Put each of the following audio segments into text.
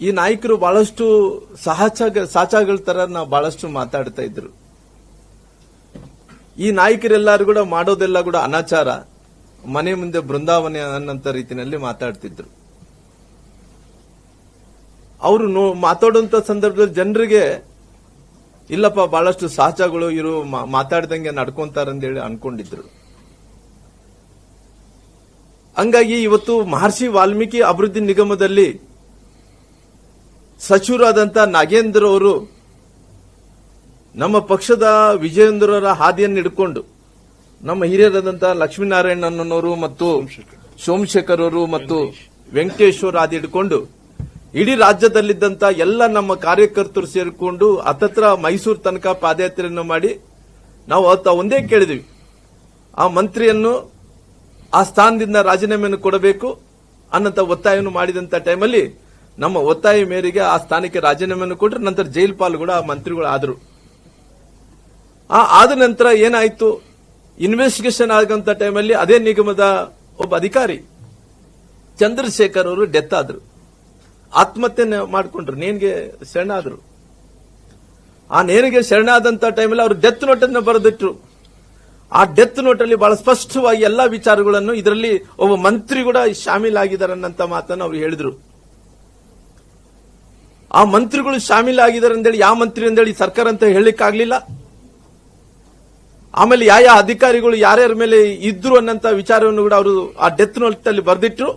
ಈ ನಾಯಕರು ಬಹಳಷ್ಟು ಸಹಚ ಸಾಚಾಗಳ ತರ ನಾವು ಬಹಳಷ್ಟು ಮಾತಾಡ್ತಾ ಇದ್ರು. ಈ ನಾಯಕರೆಲ್ಲರೂ ಕೂಡ ಮಾಡೋದೆಲ್ಲ ಕೂಡ ಅನಾಚಾರ. ಮನೆ ಮುಂದೆ ಬೃಂದಾವನೆ ಅನ್ನಂತ ರೀತಿಯಲ್ಲಿ ಮಾತಾಡ್ತಿದ್ರು. ಅವರು ಮಾತಾಡುವಂತ ಸಂದರ್ಭದಲ್ಲಿ ಜನರಿಗೆ, ಇಲ್ಲಪ್ಪ, ಬಹಳಷ್ಟು ಸಹಜಗಳು ಇರು ಮಾತಾಡ್ದಂಗೆ ನಡ್ಕೊಂತಾರಂತೇಳಿ ಅನ್ಕೊಂಡಿದ್ರು. ಹಂಗಾಗಿ ಇವತ್ತು ಮಹರ್ಷಿ ವಾಲ್ಮೀಕಿ ಅಭಿವೃದ್ಧಿ ನಿಗಮದಲ್ಲಿ ಸಚಿವರಾದಂತ ನಾಗೇಂದ್ರ ಅವರು ನಮ್ಮ ಪಕ್ಷದ ವಿಜಯೇಂದ್ರರ ಹಾದಿಯನ್ನು ಹಿಡ್ಕೊಂಡು ನಮ್ಮ ಹಿರಿಯರಾದಂಥ ಲಕ್ಷ್ಮೀನಾರಾಯಣನವರು ಮತ್ತು ಸೋಮಶೇಖರ್ ಅವರು ಮತ್ತು ವೆಂಕಟೇಶ್ವರ ಹಾದಿ ಹಿಡ್ಕೊಂಡು ಇಡೀ ರಾಜ್ಯದಲ್ಲಿದ್ದಂಥ ಎಲ್ಲ ನಮ್ಮ ಕಾರ್ಯಕರ್ತರು ಸೇರಿಕೊಂಡು ಹತ್ತತ್ರ ಮೈಸೂರು ತನಕ ಪಾದಯಾತ್ರೆಯನ್ನು ಮಾಡಿ ನಾವು ಅವತ್ತ ಒಂದೇ ಕೇಳಿದ್ವಿ. ಆ ಮಂತ್ರಿಯನ್ನು ಆ ಸ್ಥಾನದಿಂದ ರಾಜೀನಾಮೆಯನ್ನು ಕೊಡಬೇಕು ಅನ್ನಂತ ಒತ್ತಾಯವನ್ನು ಮಾಡಿದಂತ ಟೈಮಲ್ಲಿ ನಮ್ಮ ಒತ್ತಾಯ ಮೇರೆಗೆ ಆ ಸ್ಥಾನಕ್ಕೆ ರಾಜೀನಾಮೆಯನ್ನು ಕೊಟ್ಟರು ನಂತರ ಜೈಲ್ ಪಾಲ್ ಕೂಡ ಆ ಮಂತ್ರಿಗಳು ಆದರು. ಆ ಆದ ನಂತರ ಏನಾಯ್ತು? ಇನ್ವೆಸ್ಟಿಗೇಷನ್ ಆಗಂತ ಟೈಮಲ್ಲಿ ಅದೇ ನಿಗಮದ ಒಬ್ಬ ಅಧಿಕಾರಿ ಚಂದ್ರಶೇಖರ್ ಅವರು ಡೆತ್ ಆದರು. ಆತ್ಮಹತ್ಯೆ ಮಾಡ್ಕೊಂಡ್ರು. ನೇನ್ಗೆ ಶರಣಾದರು ಆ ನೇನಿಗೆ ಶರಣಾದಂತ ಟೈಮಲ್ಲಿ ಅವರು ಡೆತ್ ನೋಟ್ ಅನ್ನು ಬರೆದಿಟ್ರು. ಆ ಡೆತ್ ನೋಟ್ ಅಲ್ಲಿ ಬಹಳ ಸ್ಪಷ್ಟವಾಗಿ ಎಲ್ಲಾ ವಿಚಾರಗಳನ್ನು ಇದರಲ್ಲಿ ಒಬ್ಬ ಮಂತ್ರಿ ಕೂಡ ಶಾಮೀಲಾಗಿದ್ದಾರೆ ಅನ್ನಂತ ಮಾತನ್ನು ಅವರು ಹೇಳಿದ್ರು. ಆ ಮಂತ್ರಿಗಳು ಶಾಮೀಲಾಗಿದ್ದಾರೆ ಅಂತೇಳಿ ಯಾವ ಮಂತ್ರಿ ಅಂತೇಳಿ ಸರ್ಕಾರ ಅಂತ ಹೇಳಲಿಕ್ಕಾಗಲಿಲ್ಲ. ಆಮೇಲೆ ಯಾವ ಯಾವ ಅಧಿಕಾರಿಗಳು ಯಾರ್ಯಾರ ಮೇಲೆ ಇದ್ರು ಅನ್ನಂತ ವಿಚಾರವನ್ನು ಕೂಡ ಅವರು ಆ ಡೆತ್ ನೋಟ್ ಅಲ್ಲಿ ಬರೆದಿಟ್ರು.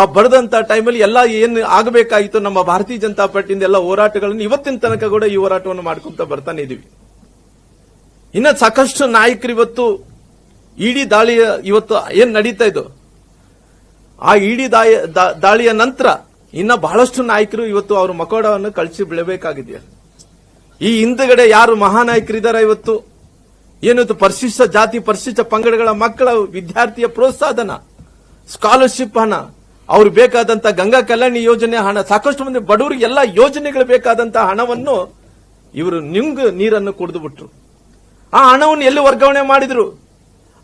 ಆ ಬರೆದಂತ ಟೈಮಲ್ಲಿ ಎಲ್ಲ ಏನು ಆಗಬೇಕಾಗಿತ್ತು ನಮ್ಮ ಭಾರತೀಯ ಜನತಾ ಪಾರ್ಟಿಯಿಂದ ಎಲ್ಲ ಹೋರಾಟಗಳನ್ನು ಇವತ್ತಿನ ತನಕ ಕೂಡ ಈ ಹೋರಾಟವನ್ನು ಮಾಡ್ಕೊಂತ ಬರ್ತಾನೆ ಇದೀವಿ. ಇನ್ನ ಸಾಕಷ್ಟು ನಾಯಕರು ಇವತ್ತು ಇಡಿ ದಾಳಿಯ ಇವತ್ತು ಏನ್ ನಡೀತಾ ಇದ್ದು? ಆ ಇಡಿ ದಾಳಿಯ ನಂತರ ಇನ್ನ ಬಹಳಷ್ಟು ನಾಯಕರು ಇವತ್ತು ಅವರು ಮಕೋಡವನ್ನು ಕಳಿಸಿ ಬಿಡಬೇಕಾಗಿದೆ. ಈ ಹಿಂದಗಡೆ ಯಾರು ಮಹಾನಾಯಕರಿದ್ದಾರೆ ಇವತ್ತು? ಏನಿತ್ತು ಪರಿಶಿಷ್ಟ ಜಾತಿ, ಪರಿಶಿಷ್ಟ ಪಂಗಡಗಳ ಮಕ್ಕಳ ವಿದ್ಯಾರ್ಥಿಯ ಪ್ರೋತ್ಸಾಹನ ಸ್ಕಾಲರ್ಶಿಪ್ ಹಣ, ಅವ್ರು ಬೇಕಾದಂತ ಗಂಗಾ ಕಲ್ಯಾಣಿ ಯೋಜನೆ ಹಣ, ಸಾಕಷ್ಟು ಮಂದಿ ಬಡವರಿಗೆ ಎಲ್ಲ ಯೋಜನೆಗಳು ಬೇಕಾದಂತ ಹಣವನ್ನು ಇವರು ನಿಂಗ್ ನೀರನ್ನು ಕುಡಿದು ಬಿಟ್ರು. ಆ ಹಣವನ್ನು ಎಲ್ಲಿ ವರ್ಗಾವಣೆ ಮಾಡಿದ್ರು?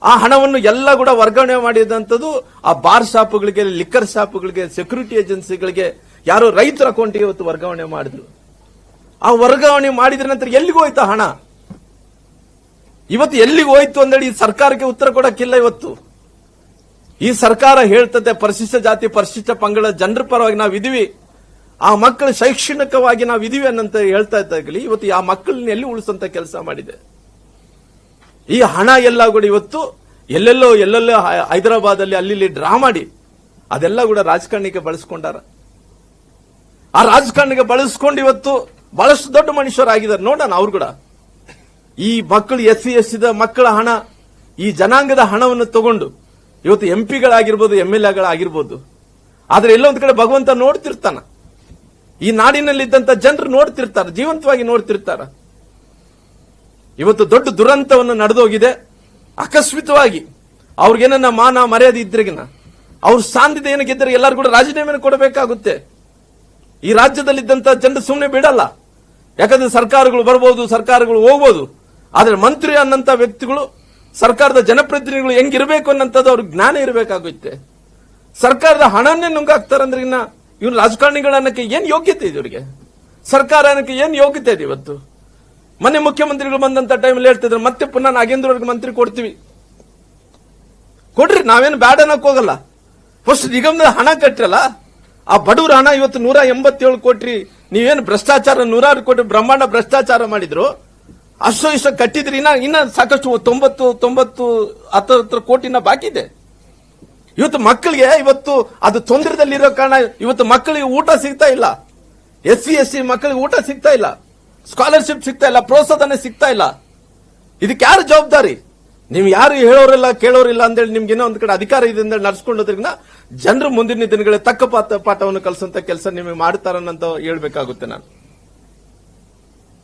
ಆ ಹಣವನ್ನು ಎಲ್ಲ ಕೂಡ ವರ್ಗಾವಣೆ ಮಾಡಿದಂಥದ್ದು ಆ ಬಾರ್ ಶಾಪ್ಗಳಿಗೆ, ಲಿಕ್ಕರ್ ಶಾಪ್ಗಳಿಗೆ, ಸೆಕ್ಯೂರಿಟಿ ಏಜೆನ್ಸಿಗಳಿಗೆ ಯಾರೋ ರೈತರ ಅಕೌಂಟ್ಗೆ ಇವತ್ತು ವರ್ಗಾವಣೆ ಮಾಡಿದ್ರು. ಆ ವರ್ಗಾವಣೆ ಮಾಡಿದ್ರ ನಂತರ ಎಲ್ಲಿಗೆ ಹೋಯ್ತು ಹಣ? ಇವತ್ತು ಎಲ್ಲಿಗೆ ಹೋಯ್ತು ಅಂದೇಳಿ ಈ ಸರ್ಕಾರಕ್ಕೆ ಉತ್ತರ ಕೊಡಕ್ಕಿಲ್ಲ ಇವತ್ತು. ಈ ಸರ್ಕಾರ ಹೇಳ್ತದೆ, ಪರಿಶಿಷ್ಟ ಜಾತಿ, ಪರಿಶಿಷ್ಟ ಪಂಗಡ ಜನರ ಪರವಾಗಿ ನಾವು ಇದೀವಿ ಆ ಮಕ್ಕಳು ಶೈಕ್ಷಣಿಕವಾಗಿ ನಾವು ಇದೀವಿ ಅನ್ನಂತ ಹೇಳ್ತಾ ಇದ್ದಾಗಲಿ, ಇವತ್ತು ಆ ಮಕ್ಕಳನ್ನ ಎಲ್ಲಿ ಉಳಿಸಂತ ಕೆಲಸ ಮಾಡಿದೆ? ಈ ಹಣ ಎಲ್ಲ ಕೂಡ ಇವತ್ತು ಎಲ್ಲೆಲ್ಲೋ ಎಲ್ಲೆಲ್ಲೋ ಹೈದರಾಬಾದ್ ಅಲ್ಲಿ ಇಲ್ಲಿ ಡ್ರಾ ಮಾಡಿ ಅದೆಲ್ಲ ಕೂಡ ರಾಜಕಾರಣಿಗೆ ಬಳಸ್ಕೊಂಡಾರ. ಆ ರಾಜಕಾರಣಿಗೆ ಬಳಸ್ಕೊಂಡು ಇವತ್ತು ಬಹಳಷ್ಟು ದೊಡ್ಡ ಮನುಷ್ಯರಾಗಿದ್ದಾರೆ. ನೋಡೋಣ ಅವ್ರು ಕೂಡ. ಈ ಮಕ್ಕಳು ಎಸ್ ಸಿ, ಎಸ್ ಮಕ್ಕಳ ಹಣ, ಈ ಜನಾಂಗದ ಹಣವನ್ನು ತಗೊಂಡು ಇವತ್ತು ಎಂ ಪಿಗಳಾಗಿರ್ಬೋದು ಎಂ ಎಲ್ ಎಗಳಾಗಿರ್ಬೋದು. ಆದ್ರೆ ಎಲ್ಲೊಂದ್ ಕಡೆ ಭಗವಂತ ನೋಡ್ತಿರ್ತಾನ. ಈ ನಾಡಿನಲ್ಲಿದ್ದಂತ ಜನರು ನೋಡ್ತಿರ್ತಾರೆ, ಜೀವಂತವಾಗಿ ನೋಡ್ತಿರ್ತಾರ. ಇವತ್ತು ದೊಡ್ಡ ದುರಂತವನ್ನು ನಡೆದೋಗಿದೆ. ಆಕಸ್ಮಿತವಾಗಿ ಅವ್ರಿಗೇನನ್ನ ಮಾನ ಮರ್ಯಾದೆ ಇದ್ರಿಗಿನ ಅವ್ರ ಸಾಂದಿದ ಏನಕ್ಕಿದ್ದರೆ ಎಲ್ಲರೂ ಕೂಡ ರಾಜೀನಾಮೆಯನ್ನು ಕೊಡಬೇಕಾಗುತ್ತೆ. ಈ ರಾಜ್ಯದಲ್ಲಿದ್ದಂತ ಜನರು ಸುಮ್ಮನೆ ಬಿಡಲ್ಲ. ಯಾಕಂದ್ರೆ ಸರ್ಕಾರಗಳು ಬರ್ಬೋದು, ಸರ್ಕಾರಗಳು ಹೋಗ್ಬೋದು. ಆದರೆ ಮಂತ್ರಿ ಅನ್ನಂತ ವ್ಯಕ್ತಿಗಳು, ಸರ್ಕಾರದ ಜನಪ್ರತಿನಿಧಿಗಳು ಹೆಂಗಿರಬೇಕು ಅನ್ನಂಥದ್ದು ಅವ್ರಿಗೆ ಜ್ಞಾನ ಇರಬೇಕಾಗುತ್ತೆ. ಸರ್ಕಾರದ ಹಣನೇ ನುಂಗಾಕ್ತಾರಂದ್ರೆ ಇನ್ನ ಇವ್ರು ರಾಜಕಾರಣಿಗಳನ್ನಕ್ಕೆ ಏನು ಏನ್ ಯೋಗ್ಯತೆ ಇದೆ ಇವರಿಗೆ? ಸರ್ಕಾರ ಅನ್ನಕ್ಕೆ ಏನು ಯೋಗ್ಯತೆ ಇದೆ ಇವತ್ತು? ಮೊನ್ನೆ ಮುಖ್ಯಮಂತ್ರಿಗಳು ಬಂದಂತ ಟೈಮಲ್ಲಿ ಹೇಳ್ತಿದ್ರು, ಮತ್ತೆ ಪುನಃ ನಾಗೇಂದ್ರ ಮಂತ್ರಿ ಕೊಡ್ತೀವಿ. ಕೊಡ್ರಿ, ನಾವೇನು ಬ್ಯಾಡ ಅನ್ನಕ್ ಹೋಗಲ್ಲ. ಫಸ್ಟ್ ನಿಗಮದ ಹಣ ಕಟ್ಟಿರಲ್ಲ ಆ ಬಡವರ ಹಣ ಇವತ್ತು ನೂರ ಎಂಬತ್ತೇಳು ಕೋಟಿ ನೀವೇನು ಭ್ರಷ್ಟಾಚಾರ, ನೂರಾರು ಕೋಟಿ ಬ್ರಹ್ಮಾಂಡ ಭ್ರಷ್ಟಾಚಾರ ಮಾಡಿದ್ರು, ಅಷ್ಟು ಇಷ್ಟು ಕಟ್ಟಿದ್ರಿ, ಇನ್ನ ಇನ್ನ ಸಾಕಷ್ಟು ತೊಂಬತ್ತು ತೊಂಬತ್ತು ಹತ್ತರ ಹತ್ರ ಕೋಟಿನ ಬಾಕಿ ಇದೆ. ಇವತ್ತು ಮಕ್ಕಳಿಗೆ, ಇವತ್ತು ಅದು ತೊಂದರೆದಲ್ಲಿರೋ ಕಾರಣ, ಇವತ್ತು ಮಕ್ಕಳಿಗೆ ಊಟ ಸಿಗ್ತಾ ಇಲ್ಲ. ಎಸ್ ಸಿ ಎಸ್ ಸಿ ಮಕ್ಕಳಿಗೆ ಊಟ ಸಿಗ್ತಾ ಇಲ್ಲ. ಸ್ಕಾಲರ್ಶಿಪ್ ಸಿಗ್ತಾ ಇಲ್ಲ, ಪ್ರೋತ್ಸಾಹನೆ ಸಿಗ್ತಾ ಇಲ್ಲ. ಇದಕ್ಕೆ ಯಾರು ಜವಾಬ್ದಾರಿ? ನೀವು ಯಾರು ಹೇಳೋರಿಲ್ಲ ಕೇಳೋರಿಲ್ಲ ಅಂತೇಳಿ ನಿಮ್ಗೆ ಏನೋ ಒಂದ್ ಕಡೆ ಅಧಿಕಾರ ಇದೆ ಅಂತ ನಡ್ಸ್ಕೊಂಡೋದ್ರಿಂದ ಜನರು ಮುಂದಿನ ದಿನಗಳ ತಕ್ಕ ಪಾಠ ಪಾಠವನ್ನು ಕಲಿಸುವಂತ ಕೆಲಸ ನಿಮಗೆ ಮಾಡ್ತಾರನ್ನಂತ ಹೇಳ್ಬೇಕಾಗುತ್ತೆ ನಾನು.